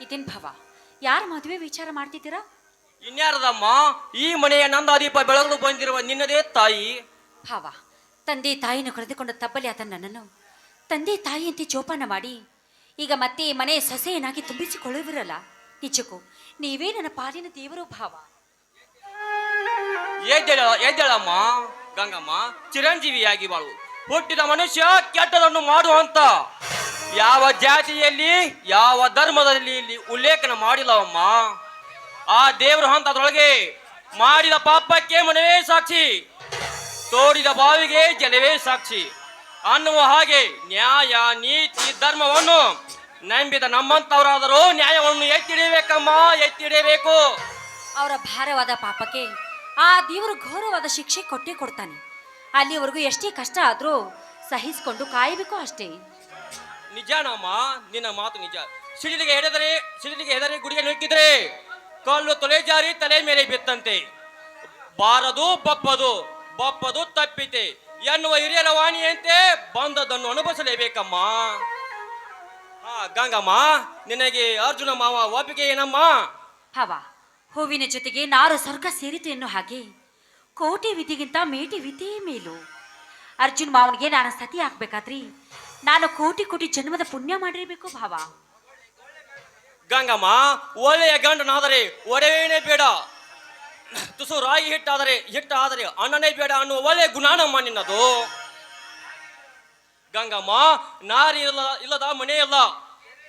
ಇದೇನ್ ಭಾವ? ಯಾರ ಮದುವೆ ವಿಚಾರ ಮಾಡ್ತಿದ್ದೀರಾ? ಇನ್ಯಾರದಮ್ಮ? ಈ ಮನೆಯ ನಂದಾದೀಪ ಬೆಳಗಲು ಬಂದಿರುವ ನಿನ್ನದೇ ತಾಯಿ. ಭಾವ ತಂದೆ ತಾಯಿನ ಕಳೆದುಕೊಂಡ ತಬ್ಬಲಿ ಆದ ನನ್ನನ್ನು. ತಂದೆ ತಾಯಿಯಂತೆ ಜೋಪಾನ ಮಾಡಿ. ಈಗ ಮತ್ತೆ ಈ ಮನೆ ಸೊಸೆಯನ್ನಾಗಿ ತುಂಬಿಸಿಕೊಳ್ಳುವಿರಲ್ಲ? ನಿಜಕ್ಕೂ ನೀವೇ ನನ್ನ ಪಾಲಿನ ದೇವರು ಭಾವ. ಎದ್ದೇಳ ಎದ್ದೇಳಮ್ಮ. ಗಂಗಮ್ಮ ಚಿರಂಜೀವಿಯಾಗಿ ಬಾಳು. ಹುಟ್ಟಿದ ಮನುಷ್ಯ ಕೆಟ್ಟದನ್ನು ಮಾಡುವಂತ ಯಾವ ಜಾತಿಯಲ್ಲಿ, ಯಾವ ಧರ್ಮದಲ್ಲಿ ಇಲ್ಲಿ ಉಲ್ಲೇಖನ ಮಾಡಿಲ್ಲವಮ್ಮ ಆ ದೇವರು ಹಂತದೊಳಗೆ ಮಾಡಿದ ಪಾಪಕ್ಕೆ ಮನವೇ ಸಾಕ್ಷಿ. ತೋಡಿದ ಬಾವಿಗೆ ಜಲವೇ ಸಾಕ್ಷಿ. ಅನ್ನುವ ಹಾಗೆ ನ್ಯಾಯ, ನೀತಿ, ಧರ್ಮವನ್ನು ನಂಬಿದ ನಮ್ಮಂತವರಾದರೂ ನ್ಯಾಯವನ್ನು ಎತ್ತಿಡಬೇಕಮ್ಮ, ಎತ್ತಿಡಬೇಕು. ಅವರ ಭಾರವಾದ ಪಾಪಕ್ಕೆ ಆ ದೇವರು ಘೋರವಾದ ಶಿಕ್ಷೆ ಕೊಟ್ಟೇ ಕೊಡ್ತಾನೆ. ಅಲ್ಲಿವರೆಗೂ ಎಷ್ಟೇ ಕಷ್ಟ ಆದರೂ ಸಹಿಸಿಕೊಂಡು ಕಾಯಬೇಕು ಅಷ್ಟೇ. ನಿಜಾನಮ್ಮ ನಿನ್ನ ಮಾತು ನಿಜ. ಸಿಡಿಲಿಗೆ ಹೆಡೆದರೆ ಸಿಡಿಲಿಗೆ ಹೆದರಿ ಗುಡಿಗೆ ನುಗ್ಗಿದ್ರೆ ಕಲ್ಲು ತೊಲೆ ಜಾರಿ ತಲೆ ಮೇಲೆ ಬಿತ್ತಂತೆ. ಬಾರದು ಬಪ್ಪದು ಬಪ್ಪದು ತಪ್ಪಿತೆ. ಎನ್ನುವ ಹಿರಿಯರ ವಾಣಿಯಂತೆ ಬಂದದನ್ನು ಅನುಭವಿಸಲೇಬೇಕಮ್ಮ. ಹಾ ಗಂಗಮ್ಮ, ನಿನಗೆ ಅರ್ಜುನ ಮಾವ ಒಪ್ಪಿಗೆ ಏನಮ್ಮ? ಹವಾ, ಹೂವಿನ ಜೊತೆಗೆ ನಾರು ಸ್ವರ್ಗ ಸೇರಿತು ಎನ್ನುವ ಹಾಗೆ ಕೋಟಿ ವಿಧಿಗಿಂತ ಮೇಟಿ ವಿಧಿ ಮೇಲು. ಅರ್ಜುನ್ ಮಾವನಿಗೆ ನಾನು ಸತಿ ಹಾಕ್ಬೇಕಾದ್ರಿ ನಾನು ಕೋಟಿ ಕೋಟಿ ಜನ್ಮದ ಪುಣ್ಯ ಮಾಡಿರಬೇಕು ಭಾವ. ಗಂಗಮ್ಮ ಒಳ್ಳೆಯ ಗಂಡನಾದರೆ ಒಡವೇನೇ ಬೇಡ. ತುಸು ರಾಗಿ ಹಿಟ್ಟಾದರೆ ಹಿಟ್ಟಾದರೆ ಅಣ್ಣನೇ ಬೇಡ ಅನ್ನುವ ಒಳ್ಳೆಯ ಗುಣಾನಮ್ಮ ನಿನ್ನದು. ಗಂಗಮ್ಮ ನಾರಿ ಇಲ್ಲ ಇಲ್ಲದ ಮನೆ ಇಲ್ಲ.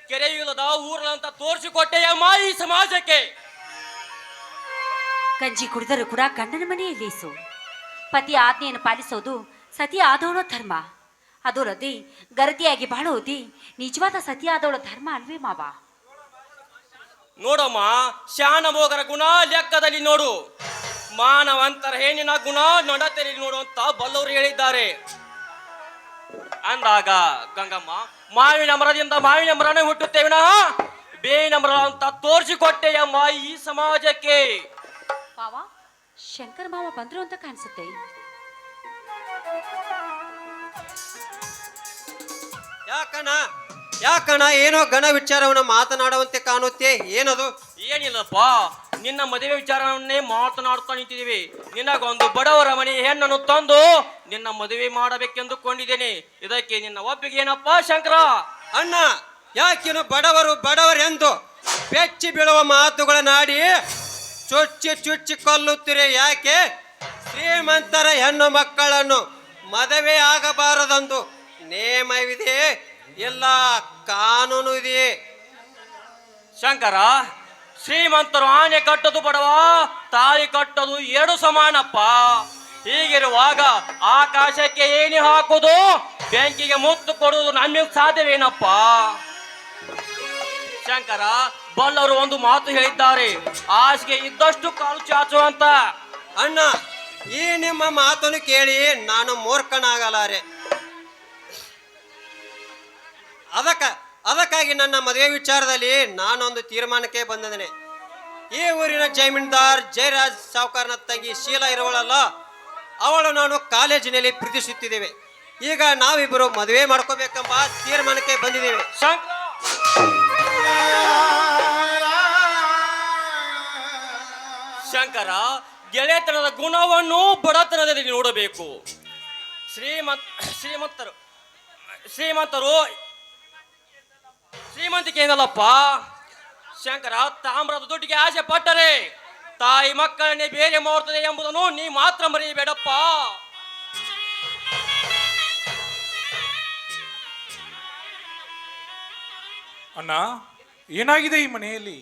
ಕೆರೆ ಇಲ್ಲದ ಊರಲ್ಲ ಅಂತ ತೋರಿಸಿಕೊಟ್ಟೆಯಮ್ಮ ಈ ಸಮಾಜಕ್ಕೆ. ಗಂಜಿ ಕುಡಿದರೂ ಕೂಡ ಗಂಡನ ಮನೆಯಲ್ಲಿ ಸು. ಪತಿ ಆಜ್ಞೆಯನ್ನು ಪಾಲಿಸೋದು ಸತಿ ಆದವನೋ ಧರ್ಮ. ಅದಲ್ಲದೆ ಗರ್ತಿಯಾಗಿ ಬಾಳೋದಿ ನಿಜವಾದ ಸತಿ ಆದವಳ ಧರ್ಮ ಅಲ್ವೇ ಮಾವ? ನೋಡಮ್ಮ ಶಾನಭೋಗರ ಗುಣ ಲೆಕ್ಕದಲ್ಲಿ ನೋಡು. ಮಾನವಂತರ ಹೆಣ್ಣಿನ ಗುಣ ನಡತೆಯಲ್ಲಿ ನೋಡು ಅಂತ ಬಲ್ಲವರು ಹೇಳಿದ್ದಾರೆ. ಅಂದಾಗ ಗಂಗಮ್ಮ ಮಾವಿನ ಮರದಿಂದ ಮಾವಿನ ಮರನೇ ಹುಟ್ಟುತ್ತೇವೆ ವಿನಃ ಬೇವಿನ ಮರ ಅಂತ ತೋರಿಸಿಕೊಟ್ಟೆಯಮ್ಮ ಈ ಸಮಾಜಕ್ಕೆ. ಮಾವ ಶಂಕರ್ ಮಾವ ಬಂದ್ರು ಅಂತ ಕಾಣಿಸುತ್ತೆ. ಯಾಕಣ್ಣ? ಯಾಕಣ ಏನೋ ಘನ ವಿಚಾರವನ್ನ ಮಾತನಾಡುವಂತೆ ಕಾಣುತ್ತೆ? ಏನದು? ಏನಿಲ್ಲಪ್ಪ. ನಿನ್ನ ಮದುವೆ ವಿಚಾರವನ್ನೇ ಮಾತನಾಡ್ತಾ ನಿಂತಿದ್ದೀವಿ. ನಿನಗೊಂದು ಬಡವರ ಮನೆ ಹೆಣ್ಣನ್ನು ತಂದು ನಿನ್ನ ಮದುವೆ ಮಾಡಬೇಕೆಂದುಕೊಂಡಿದ್ದೇನೆ. ಇದಕ್ಕೆ ನಿನ್ನ ಒಪ್ಪಿಗೆ ಏನಪ್ಪ ಶಂಕರ? ಅಣ್ಣ ಯಾಕಿನ್ನು ಬಡವರು ಬಡವರೆಂದು ಬೆಚ್ಚಿ ಬೀಳುವ ಮಾತುಗಳನ್ನಾಡಿ ಚುಚ್ಚಿ ಚುಚ್ಚಿ ಕೊಲ್ಲುತ್ತೀರಿ? ಯಾಕೆ? ಶ್ರೀಮಂತರ ಹೆಣ್ಣು ಮಕ್ಕಳನ್ನು ಮದುವೆ ಆಗಬಾರದೆಂದು ನೇಮವಿದೆ. ಎಲ್ಲ ಕಾನೂನು ಇದೆ. ಶಂಕರ ಶ್ರೀಮಂತರು ಆನೆ ಕಟ್ಟದು ಬಡವ ತಾಯಿ ಕಟ್ಟದು ಎರಡು ಸಮಾನಪ್ಪ. ಹೀಗಿರುವಾಗ ಆಕಾಶಕ್ಕೆ ಏಣಿ ಹಾಕುದು ಬೆಂಕಿಗೆ ಮುತ್ತು ಕೊಡುವುದು ನಮಗೆ ಸಾಧ್ಯವೇನಪ್ಪ? ಶಂಕರ ಬಲ್ಲವರು ಒಂದು ಮಾತು ಹೇಳಿದ್ದಾರೆ. ಆಸೆಗೆ ಇದ್ದಷ್ಟು ಕಾಲು ಚಾಚು ಅಂತ. ಅಣ್ಣ ಈ ನಿಮ್ಮ ಮಾತನ್ನು ಕೇಳಿ ನಾನು ಮೂರ್ಖನಾಗಲಾರೆ. ಅದಕ್ಕ, ಅದಕ್ಕಾಗಿ ನನ್ನ ಮದುವೆ ವಿಚಾರದಲ್ಲಿ ನಾನೊಂದು ತೀರ್ಮಾನಕ್ಕೆ ಬಂದಿದ್ದೇನೆ. ಈ ಊರಿನ ಜಮೀನ್ದಾರ್ ಜಯರಾಜ್ ಸಾವುಕಾರನ ತಂಗಿ ಶೀಲ ಇರುವಳಲ್ಲ, ಅವಳು ನಾನು ಕಾಲೇಜಿನಲ್ಲಿ ಪ್ರೀತಿಸುತ್ತಿದ್ದೇವೆ. ಈಗ ನಾವಿಬ್ಬರು ಮದುವೆ ಮಾಡ್ಕೋಬೇಕೆಂಬ ತೀರ್ಮಾನಕ್ಕೆ ಬಂದಿದ್ದೇವೆ. ಶಂಕರ, ಗೆಳೆತನದ ಗುಣವನ್ನು ಬಡತನದಲ್ಲಿ ನೋಡಬೇಕು. ಶ್ರೀಮಂತ, ಶ್ರೀಮಂತರು ಶ್ರೀಮಂತರು ಶ್ರೀಮಂತಿಕೆ ಏನಲ್ಲಪ್ಪ ಶಂಕರ ತಾಮ್ರದ ದುಡ್ಡಿಗೆ ಆಸೆ ಪಟ್ಟರೆ. ತಾಯಿ ಮಕ್ಕಳನ್ನೇ ಬೇರೆ ಮಾಡುತ್ತದೆ ಎಂಬುದನ್ನು ನೀ ಮಾತ್ರ ಮರೆಯಬೇಡಪ್ಪ. ಅಣ್ಣ ಏನಾಗಿದೆ ಈ ಮನೆಯಲ್ಲಿ?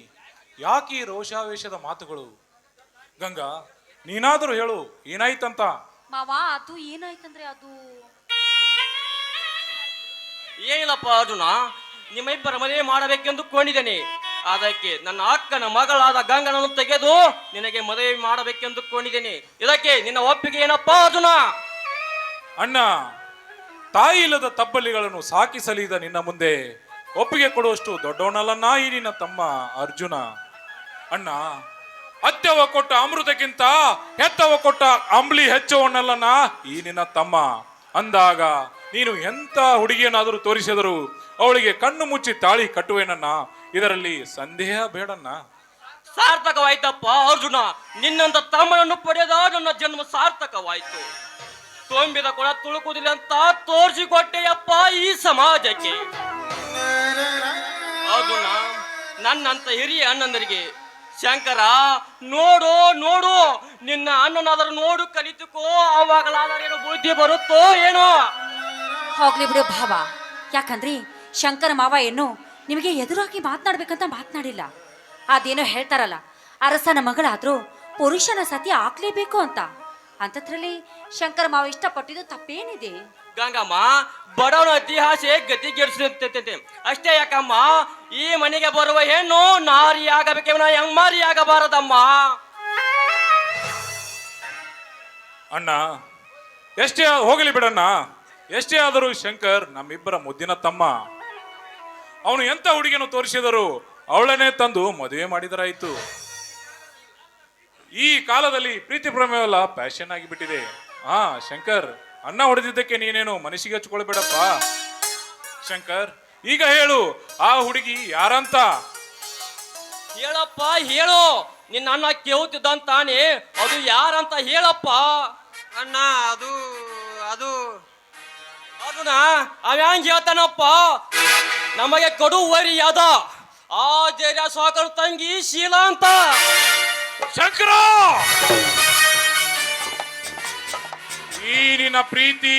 ಯಾಕೆ ಈ ರೋಷಾವೇಶದ ಮಾತುಗಳು? ಗಂಗಾ ನೀನಾದರೂ ಹೇಳು ಏನಾಯ್ತಂತ? ಮಾವ ಅದು ಏನಾಯ್ತಂದ್ರೆ ಅದು? ಏನಿಲ್ಲಪ್ಪ ಅರ್ಜುನ ನಿಮ್ಮಿಬ್ಬರ ಮದುವೆ ಮಾಡಬೇಕೆಂದು ಕೊಂಡಿದ್ದೇನೆ. ಅದಕ್ಕೆ ನನ್ನ ಅಕ್ಕನ ಮಗಳಾದ ಗಂಗನನ್ನು ತೆಗೆದು ನಿನಗೆ ಮದುವೆ ಮಾಡಬೇಕೆಂದು ಕೊಂಡಿದ್ದೇನೆ. ಇದಕ್ಕೆ ನಿನ್ನ ಒಪ್ಪಿಗೆ ಏನಪ್ಪ ಅರ್ಜುನ ಅಣ್ಣ, ತಾಯಿ ಇಲ್ಲದ ತಬ್ಬಲಿಗಳನ್ನು ಸಾಕಿಸಲಿದ ನಿನ್ನ ಮುಂದೆ ಒಪ್ಪಿಗೆ ಕೊಡುವಷ್ಟು ದೊಡ್ಡವನಲ್ಲ ನಾಯಿ ನಿನ್ನ ತಮ್ಮ ಅರ್ಜುನ. ಅಣ್ಣ ಅತ್ಯವ ಕೊಟ್ಟ ಅಮೃತಕ್ಕಿಂತ ಹೆತ್ತವ ಕೊಟ್ಟ ಅಂಬ್ಲಿ ಹೆಚ್ಚವನಲ್ಲನ್ನ ಈ ನಿನ್ನ ತಮ್ಮ. ಅಂದಾಗ ನೀನು ಎಂತ ಹುಡುಗಿಯನ್ನಾದರೂ ತೋರಿಸಿದರೂ ಅವಳಿಗೆ ಕಣ್ಣು ಮುಚ್ಚಿ ತಾಳಿ ಕಟ್ಟುವೆನನ್ನ? ಇದರಲ್ಲಿ ಸಂದೇಹ ಬೇಡನ್ನ? ಸಾರ್ಥಕವಾಯ್ತಪ್ಪ ಅರ್ಜುನ. ನಿನ್ನಂತ ತಮ್ಮನನ್ನು ಪಡೆದ ನನ್ನ ಜನ್ಮ ಸಾರ್ಥಕವಾಯ್ತು. ತೊಂಬಿದ ಕೊಳ ತುಳುಕುದಿಲ್ಲ ಅಂತ ತೋರಿಸಿಕೊಟ್ಟೆಯಪ್ಪ ಈ ಸಮಾಜಕ್ಕೆ. ಅರ್ಜುನ ನನ್ನಂತ ಹಿರಿಯ ಅಣ್ಣಂದರಿಗೆ ಶಂಕರ, ನೋಡು ನೋಡು. ನಿನ್ನ ಅಣ್ಣನಾದರೂ ನೋಡು, ಕಲಿತುಕೋ. ಆವಾಗಲಾದರೇನು ಬುದ್ಧಿ ಬರುತ್ತೋ ಏನೋ. ಹೋಗ್ಲಿ ಬಿಡು ಭಾವ. ಯಾಕಂದ್ರಿ ಶಂಕರ ಮಾವ ಏನು ನಿಮಗೆ ಎದುರಾಗಿ ಮಾತನಾಡ್ಬೇಕಂತ ಮಾತನಾಡಿಲ್ಲ. ಅದೇನೋ ಹೇಳ್ತಾರಲ್ಲ, ಅರಸನ ಮಗಳಾದ್ರೂ ಪುರುಷನ ಸತಿ ಆಗ್ಲೇಬೇಕು ಅಂತ. ಅಂತದ್ರಲ್ಲಿ ಶಂಕರ ಮಾವ ಇಷ್ಟಪಟ್ಟಿದ್ದು ತಪ್ಪೇನಿದೆ? ಗಂಗಮ್ಮ, ಬಡವನ ಇತಿಹಾಸ ಗತಿಗೆಡಿಸುತ್ತೆ ಅಷ್ಟೇ ಯಾಕಮ್ಮ, ಈ ಮನೆಗೆ ಬರುವ ಹೆಣ್ಣು ಹೆಂಗ್ ಆಗಬಾರದಮ್ಮ ಅಣ್ಣ, ಎಷ್ಟೇ ಹೋಗಲಿ ಬಿಡಣ್ಣ. ಎಷ್ಟೇ ಆದರೂ ಶಂಕರ್ ನಮ್ಮಿಬ್ಬರ ಮುದ್ದಿನ ತಮ್ಮ. ಅವನು ಎಂತ ಹುಡುಗಿಯನ್ನು ತೋರಿಸಿದರು ಅವಳನ್ನೇ ತಂದು ಮದುವೆ ಮಾಡಿದರಾಯಿತು. ಈ ಕಾಲದಲ್ಲಿ ಪ್ರೀತಿ ಪ್ರೇಮವೆಲ್ಲ ಪ್ಯಾಷನ್ ಆಗಿಬಿಟ್ಟಿದೆ. ಹಾ ಶಂಕರ್ ಅಣ್ಣ ಹೊಡೆದಿದ್ದಕ್ಕೆ ನೀನೇನು ಮನಸ್ಸಿಗೆ ಹಚ್ಕೊಳ್ಬೇಡಪ್ಪ? ಶಂಕರ್ ಈಗ ಹೇಳು ಆ ಹುಡುಗಿ ಯಾರಂತ? ಹೇಳಪ್ಪ ಹೇಳು. ನಿನ್ನ ಅಣ್ಣ ಕೇಳುತ್ತಿದ್ದಂತಾನೆ ಅದು ಯಾರಂತ ಹೇಳಪ್ಪ. ಅಣ್ಣ ಅದು ಅದು. ಅದನ್ನ ಅವ್ಯಾಂಗ್ ಹೇಳ್ತಾನಪ್ಪ? ನಮಗೆ ಕಡುವರಿ ಅದ. ಆ ಜೈರ ಸಾಕರ್ ತಂಗಿ ಶೀಲಾ ಅಂತ. ಶಂಕರ! ಈ ನಿನ್ನ ಪ್ರೀತಿ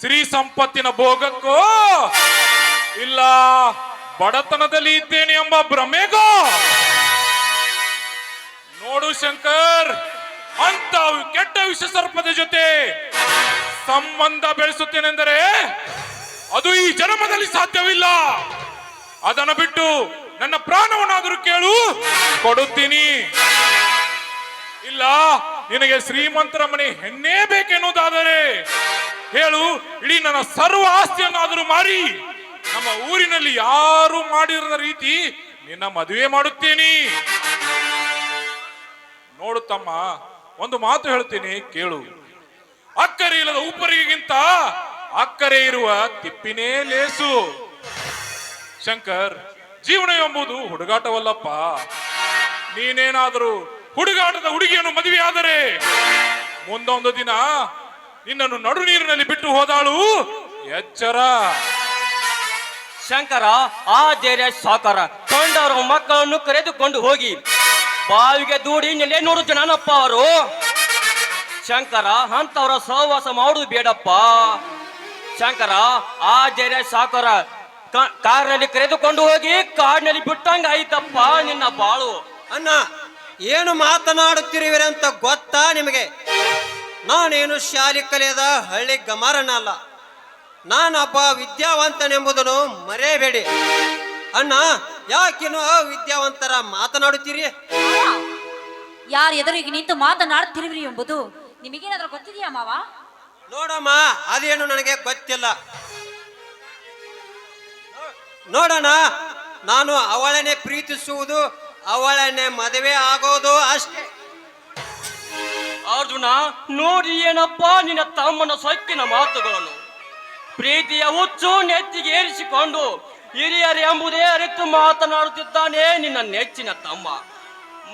ಶ್ರೀ ಸಂಪತ್ತಿನ ಭೋಗಕ್ಕೋ ಇಲ್ಲ. ಬಡತನದಲ್ಲಿ ಇದ್ದೇನೆ ಎಂಬ ಭ್ರಮೆಗೋ. ನೋಡು ಶಂಕರ್, ಅಂತ ಕೆಟ್ಟ ವಿಷ ಸರ್ಪದ ಜೊತೆ ಸಂಬಂಧ ಬೆಳೆಸುತ್ತೇನೆಂದರೆ ಅದು ಈ ಜನ್ಮದಲ್ಲಿ ಸಾಧ್ಯವಿಲ್ಲ. ಅದನ್ನು ಬಿಟ್ಟು ನನ್ನ ಪ್ರಾಣವನ್ನಾದರೂ ಕೇಳು, ಕೊಡುತ್ತೀನಿ. ಇಲ್ಲ, ನಿನಗೆ ಶ್ರೀಮಂತರ ಮನೆ ಹೆಣ್ಣೇ ಬೇಕೆನ್ನುವುದಾದರೆ ಹೇಳು, ಇಡೀ ನನ್ನ ಸರ್ವ ಆಸ್ತಿಯನ್ನಾದರೂ ಮಾರಿ, ನಮ್ಮ ಊರಿನಲ್ಲಿ ಯಾರು ಮಾಡಿರದ ರೀತಿ ನಿನ್ನ ಮದುವೆ ಮಾಡುತ್ತೇನೆ. ನೋಡು ತಮ್ಮ, ಒಂದು ಮಾತು ಹೇಳ್ತೀನಿ, ಕೇಳು. ಅಕ್ಕರೆ ಇಲ್ಲದ ಉಪ್ಪರಿಗಿಂತ ಅಕ್ಕರೆ ಇರುವ ತಿಪ್ಪಿನೇ ಲೇಸು. ಶಂಕರ್, ಜೀವನ ಎಂಬುದು ಹುಡುಗಾಟವಲ್ಲಪ್ಪ. ನೀನೇನಾದರೂ ಹುಡುಗಾಟದ ಹುಡುಗಿಯನ್ನು ಮದುವೆಯಾದರೆ ಮುಂದೊಂದು ದಿನ ನಿನ್ನನ್ನು ನಡು ನೀರಿನಲ್ಲಿ ಬಿಟ್ಟು ಹೋದಾಳು ಎಚ್ಚರ. ಶಂಕರ ಆ ಜೈರ ಸಾಕಾರ ಕಂಡವರ ಮಕ್ಕಳನ್ನು ಕರೆದುಕೊಂಡು ಹೋಗಿ ಬಾವಿಗೆ ದೂಡಿ ನೆಲೆ ನೋಡು ಜನನಪ್ಪ ಅವರು. ಶಂಕರ ಅಂತವರ ಸಹವಾಸ ಮಾಡುದು ಬೇಡಪ್ಪ. ಶಂಕರ ಆ ಸಾಕಾರ ಕಾರಿನಲ್ಲಿ ಕರೆದುಕೊಂಡು ಹೋಗಿ ಕಾಡಿನಲ್ಲಿ ಬಿಟ್ಟಂಗ ಆಯ್ತಪ್ಪ ನಿನ್ನ ಬಾಳು. ಅಣ್ಣ ಏನು ಮಾತನಾಡುತ್ತಿರುವಿರಿ ಅಂತ ಗೊತ್ತಾ ನಿಮಗೆ? ನಾನೇನು ಶಾಲೆ ಕಲಿಯದ ಹಳ್ಳಿ ಗಮಾರನಲ್ಲ. ನಾನೊಬ್ಬ ವಿದ್ಯಾವಂತನೆಂಬುದನ್ನು ಮರೆಯಬೇಡಿ. ಅಣ್ಣ ಯಾಕಿನ್ನು ವಿದ್ಯಾವಂತರ ಮಾತನಾಡುತ್ತೀರಿ? ಯಾರ ಎದುರಿಗೆ ನಿಂತು ಮಾತನಾಡುತ್ತಿರುವಿರಿ ಎಂಬುದು ನಿಮಗೇನಾದ್ರೂ ಗೊತ್ತಿದೆಯಾ ಮಾವ? ನೋಡಮ್ಮ ಅದೇನು ನನಗೆ ಗೊತ್ತಿಲ್ಲ. ನೋಡೋಣ ನಾನು ಅವಳನ್ನೇ ಪ್ರೀತಿಸುವುದು ಅವಳನ್ನೇ ಮದುವೆ ಆಗೋದು ಅಷ್ಟೇ. ಅರ್ಜುನ, ನೋಡಿ ಏನಪ್ಪ ನಿನ್ನ ತಮ್ಮನ ಸೊಕ್ಕಿನ ಮಾತುಗಳನ್ನು. ಪ್ರೀತಿಯ ಹುಚ್ಚು ನೆತ್ತಿಗೆ ಏರಿಸಿಕೊಂಡು ಹಿರಿಯರು ಎಂಬುದೇ ಅರಿತು ಮಾತನಾಡುತ್ತಿದ್ದಾನೆ ನಿನ್ನ ನೆಚ್ಚಿನ ತಮ್ಮ.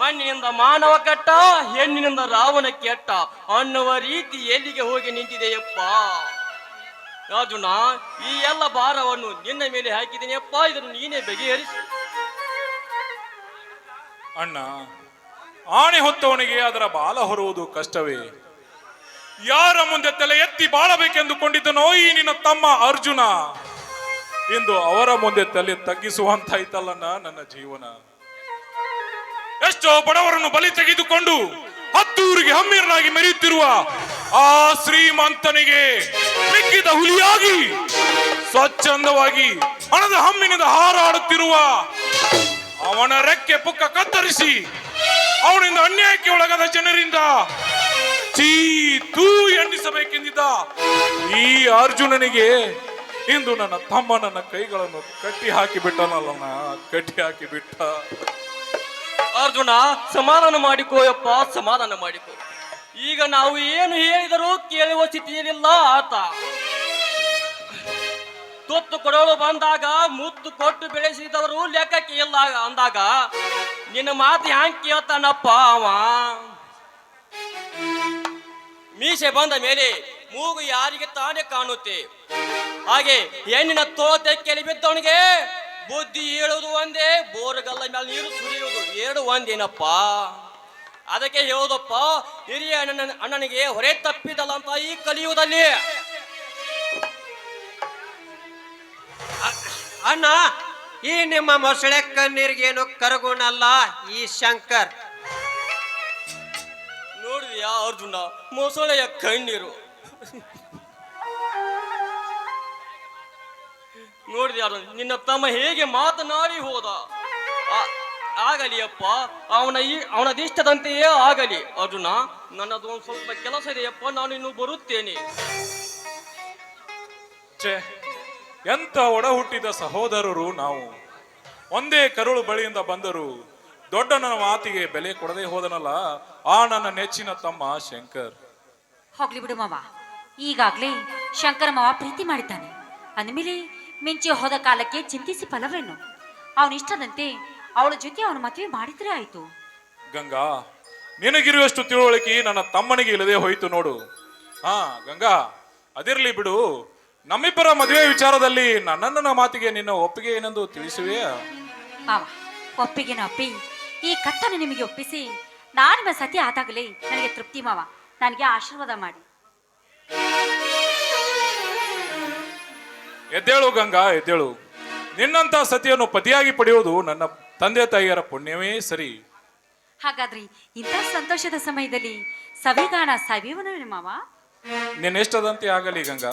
ಮಣ್ಣಿನಿಂದ ಮಾನವ ಕೆಟ್ಟ, ಹೆಣ್ಣಿನಿಂದ ರಾವಣ ಕೆಟ್ಟ ಅನ್ನುವ ರೀತಿ ಎಲ್ಲಿಗೆ ಹೋಗಿ ನಿಂತಿದೆಯಪ್ಪ ಅರ್ಜುನ ಈ ಎಲ್ಲ ಭಾರವನ್ನು ನಿನ್ನ ಮೇಲೆ ಹಾಕಿದ್ದೀನಿಯಪ್ಪ ಇದನ್ನು ನೀನೇ ಬಗೆಹರಿಸಿ. ಅಣ್ಣ, ಆಣೆ ಹೊತ್ತವನಿಗೆ ಅದರ ಬಾಲ ಹೊರುವುದು ಕಷ್ಟವೇ. ಯಾರ ಮುಂದೆ ತಲೆ ಎತ್ತಿ ಬಾಳಬೇಕೆಂದುಕೊಂಡಿದ್ದನೋ ಈ ನಿನ್ನ ತಮ್ಮ ಅರ್ಜುನ? ಎಂದು ಅವರ ಮುಂದೆ ತಲೆ ತಗ್ಗಿಸುವಂತಾಯ್ತಲ್ಲಣ್ಣ ನನ್ನ ಜೀವನ. ಎಷ್ಟೋ ಬಡವರನ್ನು ಬಲಿ ತೆಗೆದುಕೊಂಡು ಹತ್ತೂರಿಗೆ ಹಮ್ಮಿರನಾಗಿ ಮೆರೆಯುತ್ತಿರುವ ಆ ಶ್ರೀಮಂತನಿಗೆ ಮಿಕ್ಕಿದ ಹುಲಿಯಾಗಿ, ಸ್ವಚ್ಛಂದವಾಗಿ ಹಣದ ಹಮ್ಮಿನಿಂದ ಹಾರಾಡುತ್ತಿರುವ ಅವನ ರೆಕ್ಕೆ ಪುಕ್ಕ ಕತ್ತರಿಸಿ ಅವನಿಂದ ಅನ್ಯಾಯಕ್ಕೆ ಒಳಗಾದ ಜನರಿಂದ ಚೀ ತೂ ಎಣ್ಣಿಸಬೇಕೆಂದಿದ್ದ ಈ ಅರ್ಜುನನಿಗೆ ಇಂದು ನನ್ನ ತಮ್ಮ ನನ್ನ ಕೈಗಳನ್ನು ಕಟ್ಟಿ ಹಾಕಿ ಬಿಟ್ಟನಲ್ಲ ಕಟ್ಟಿ ಹಾಕಿ ಬಿಟ್ಟ ಅರ್ಜುನ, ಸಮಾಧಾನ ಮಾಡಿಕೋಯಪ್ಪ, ಸಮಾಧಾನ ಮಾಡಿಕೋ. ಈಗ ನಾವು ಏನು ಹೇಳಿದರೂ ಕೇಳುವ ಸ್ಥಿತಿಯಲ್ಲಿಲ್ಲ ಆತ. ತುತ್ತು ಕೊಡೋಳು ಬಂದಾಗ ಮುತ್ತು ಕೊಟ್ಟು ಬೆಳೆಸಿದವರು ಲೆಕ್ಕಕ್ಕೆ ಇಲ್ಲ ಅಂದಾಗ ನಿನ್ನ ಮಾತು ಹ್ಯಾಂಗ್ ಕೇಳ್ತಾನಪ್ಪ ಅವ? ಮೀಸೆ ಬಂದ ಮೇಲೆ ಮೂಗು ಯಾರಿಗೆ ತಾನೇ ಕಾಣುತ್ತೆ? ಹಾಗೆ ಹೆಣ್ಣಿನ ತೋತೆ ಕೆಲಿ ಬಿದ್ದವನಿಗೆ ಬುದ್ಧಿ ಹೇಳುವುದು ಒಂದೇ, ಬೋರ್ಗಲ್ಲ ಮೇಲೆ ನೀರು ಸುರಿಯುವುದು ಎರಡು ಒಂದೇನಪ್ಪ? ಅದಕ್ಕೆ ಹೇಳೋದಪ್ಪ ಹಿರಿಯ ಅಣ್ಣನ ಅಣ್ಣನಿಗೆ ಹೊರೆ ತಪ್ಪಿದಲ್ಲ ಅಂತ ಈ ಕಲಿಯುವುದಲ್ಲಿ. ಅಣ್ಣ ಈ ನಿಮ್ಮ ಮೊಸಳೆ ಕಣ್ಣೀರಿಗೇನು ಕರಗುಣಲ್ಲ ಈ ಶಂಕರ್. ನೋಡಿದ್ಯಾ ಅರ್ಜುನ ಮೊಸಳೆಯ ಕಣ್ಣೀರು? ನೋಡಿದ್ಯಾ ಅರ್ಜುನ? ನಿನ್ನ ತಮ್ಮ ಹೇಗೆ ಮಾತನಾಡಿ ಹೋದ? ಆಗಲಿಯಪ್ಪ ಆಗಲಿ ಅಪ್ಪ ಅವನ ಈ ಅವನದಿಷ್ಟದಂತೆಯೇ ಆಗಲಿ. ಅರ್ಜುನ ನನ್ನದು ಒಂದು ಸ್ವಲ್ಪ ಕೆಲಸ ಇದೆಯಪ್ಪ ನಾನು ಇನ್ನು ಬರುತ್ತೇನೆ ಎಂತ ಒಡ ಹುಟ್ಟಿದ ಸಹೋದರರು ನಾವು? ಒಂದೇ ಕರುಳು ಬಳಿಯಿಂದ ಬಂದರು ದೊಡ್ಡನ ಮಾತಿಗೆ ಬೆಲೆ ಕೊಡದೆ ಹೋದನಲ್ಲ ಆ ನನ್ನ ನೆಚ್ಚಿನ ತಮ್ಮ ಶಂಕರ್. ಹೋಗ್ಲಿ ಬಿಡು ಮಾವ. ಈಗಾಗ್ಲೇ ಶಂಕರ ಮಾವ ಪ್ರೀತಿ ಮಾಡಿದ್ದಾನೆ. ಅಂದಮೇಲೆ ಮಿಂಚಿ ಹೋದ ಕಾಲಕ್ಕೆ ಚಿಂತಿಸಿ ಫಲವೇನು ಅವನಿಷ್ಟದಂತೆ ಅವಳ ಜೊತೆ ಅವನ ಮದುವೆ ಮಾಡಿದ್ರೆ ಆಯ್ತು. ಗಂಗಾ ನಿನಗಿರುವಷ್ಟು ತಿಳುವಳಿಕೆ ನನ್ನ ತಮ್ಮನಿಗೆ ಇಲ್ಲದೆ ಹೋಯಿತು ನೋಡು. ಹಾ ಗಂಗಾ ಅದಿರ್ಲಿ ಬಿಡು. ನಮ್ಮಿಬ್ಬರ ಮದುವೆ ವಿಚಾರದಲ್ಲಿ ನನ್ನನ್ನ ಮಾತಿಗೆ ನಿನ್ನ ಒಪ್ಪಿಗೆ ಏನೆಂದು ತಿಳಿಸುವೆಯಾ? ಮಾವ ಒಪ್ಪಿಗೆನ ಅಪ್ಪಿ ಈ ಕತ್ತನ್ನು ನಿಮಗೆ ಒಪ್ಪಿಸಿ ನಾನು ನಿಮ್ಮ ಸತಿ ಆದಾಗಲೇ ನನಗೆ ತೃಪ್ತಿ ಮಾವ. ನನಗೆ ಆಶೀರ್ವಾದ ಮಾಡಿ. ಎದ್ದೇಳು ಗಂಗಾ ಎದ್ದೇಳು. ನಿನ್ನಂತ ಸತಿಯನ್ನು ಪತಿಯಾಗಿ ಪಡೆಯುವುದು ನನ್ನ ತಂದೆ ತಾಯಿಯರ ಪುಣ್ಯವೇ ಸರಿ. ಹಾಗಾದ್ರೆ ಇಂಥ ಸಂತೋಷದ ಸಮಯದಲ್ಲಿ ಸವಿಗಾನ ಸವಿವನೇ ಮಾವ? ನಿನ್ನೆಷ್ಟದಂತೆ ಆಗಲಿ ಗಂಗಾ.